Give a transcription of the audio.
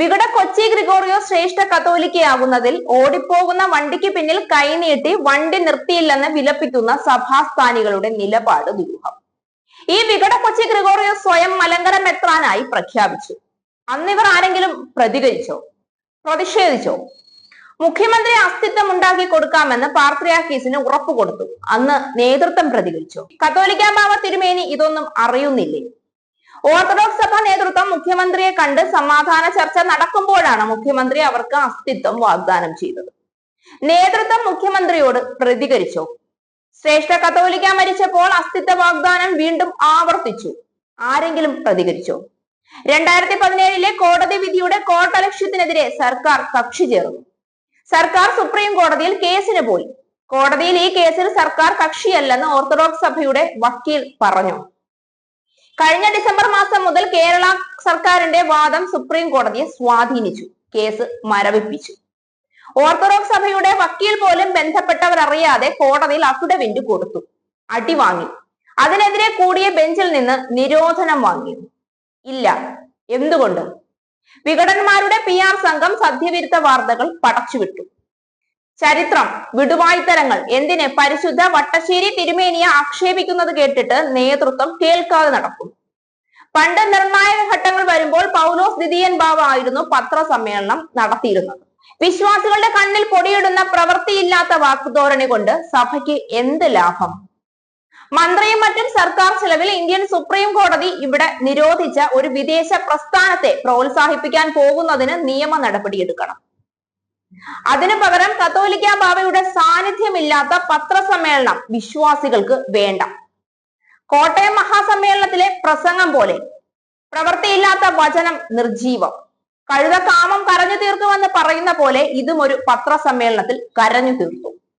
Vikata Kochi Gregorio ശ്രേഷ്ഠ കത്തോലിക്കയാകുന്നതിൽ ഓടിപ്പോകുന്ന വണ്ടിക്ക് പിന്നിൽ കൈനീട്ടി വണ്ടി നിർത്തിയില്ലെന്ന് വിലപ്പിക്കുന്ന സഭാസ്ഥാനികളുടെ നിലപാട് ദുരൂഹം. ഈ വികട കൊച്ചി ഗ്രിഗോറിയോ സ്വയം മലങ്കര മെത്രാനായി പ്രഖ്യാപിച്ചു. അന്നിവർ ആരെങ്കിലും പ്രതികരിച്ചോ? പ്രതിഷേധിച്ചോ? മുഖ്യമന്ത്രി അസ്തിത്വം ഉണ്ടാക്കി കൊടുക്കാമെന്ന് പാർത്രിയാക്കീസിന് ഉറപ്പു കൊടുത്തു അന്ന് നേതൃത്വം പ്രതികരിച്ചു? കത്തോലിക്കാ ബാവ തിരുമേനി ഇതൊന്നും അറിയുന്നില്ലേ? ഓർത്തഡോക്സ് സഭ നേതൃത്വം മുഖ്യമന്ത്രിയെ കണ്ട് സമാധാന ചർച്ച നടക്കുമ്പോഴാണ് മുഖ്യമന്ത്രി അവർക്ക് അസ്തിത്വം വാഗ്ദാനം ചെയ്തത്. നേതൃത്വം മുഖ്യമന്ത്രിയോട് പ്രതികരിച്ചു. ശ്രേഷ്ഠ കത്തോലിക്ക മരിച്ചപ്പോൾ അസ്തിത്വ വാഗ്ദാനം വീണ്ടും ആവർത്തിച്ചു. ആരെങ്കിലും പ്രതികരിച്ചു? രണ്ടായിരത്തി പതിനേഴിലെ കോടതി വിധിയുടെ കോട്ടലക്ഷ്യത്തിനെതിരെ സർക്കാർ കക്ഷി ചേർന്നു. സർക്കാർ സുപ്രീം കോടതിയിൽ കേസിന് പോയി. കോടതിയിൽ ഈ കേസിൽ സർക്കാർ കക്ഷിയല്ലെന്ന് ഓർത്തഡോക്സ് സഭയുടെ വക്കീൽ പറഞ്ഞു. കഴിഞ്ഞ ഡിസംബർ മാസം മുതൽ കേരള സർക്കാരിന്റെ വാദം സുപ്രീം കോടതിയെ സ്വാധീനിച്ചു. കേസ് മരവിപ്പിച്ചു. ഓർത്തഡോക്സ് സഭയുടെ വക്കീൽ പോലും ബന്ധപ്പെട്ടവർ അറിയാതെ കോടതിയിൽ അഫിഡവിന്റ് കൊടുത്തു. അടി വാങ്ങി. അതിനെതിരെ കൂടിയ ബെഞ്ചിൽ നിന്ന് നിരോധനം വാങ്ങി. ഇല്ല. എന്തുകൊണ്ട്? വിഘടന്മാരുടെ പി ആർ സംഘം സദ്യവിരുദ്ധ വാർത്തകൾ പടച്ചുവിട്ടു. ചരിത്രം വിടുവായ്ത്തരങ്ങൾ എന്തിനെ പരിശുദ്ധ വട്ടശ്ശേരി തിരുമേനിയെ ആക്ഷേപിക്കുന്നത് കേട്ടിട്ട് നേതൃത്വം കേൾക്കാതെ നടക്കും പണ്ട് നിർണായക ഘട്ടങ്ങൾ വരുമ്പോൾ പൗലോസ് ദിദിയൻ ബാവ ആയിരുന്നു പത്രസമ്മേളനം നടത്തിയിരുന്നത്. വിശ്വാസികളുടെ കണ്ണിൽ പൊടിയിടുന്ന പ്രവൃത്തിയില്ലാത്ത വാക്കുധോരണി കൊണ്ട് സഭയ്ക്ക് എന്ത് ലാഭം? മന്ത്രിയും മറ്റും സർക്കാർ ചെലവിൽ ഇന്ത്യൻ സുപ്രീം കോടതി ഇവിടെ നിരോധിച്ച ഒരു വിദേശ പ്രസ്ഥാനത്തെ പ്രോത്സാഹിപ്പിക്കാൻ പോകുന്നതിന് നിയമ നടപടിയെടുക്കണം. അതിനു പകരം കത്തോലിക്ക ബാബയുടെ സാന്നിധ്യമില്ലാത്ത പത്രസമ്മേളനം വിശ്വാസികൾക്ക് വേണ്ട. കോട്ടയം മഹാസമ്മേളനത്തിലെ പ്രസംഗം പോലെ പ്രവൃത്തിയില്ലാത്ത വചനം നിർജീവം കഴുത കാമം കരഞ്ഞു തീർക്കുമെന്ന് പറയുന്ന പോലെ ഇതും ഒരു പത്രസമ്മേളനത്തിൽ കരഞ്ഞു തീർത്തു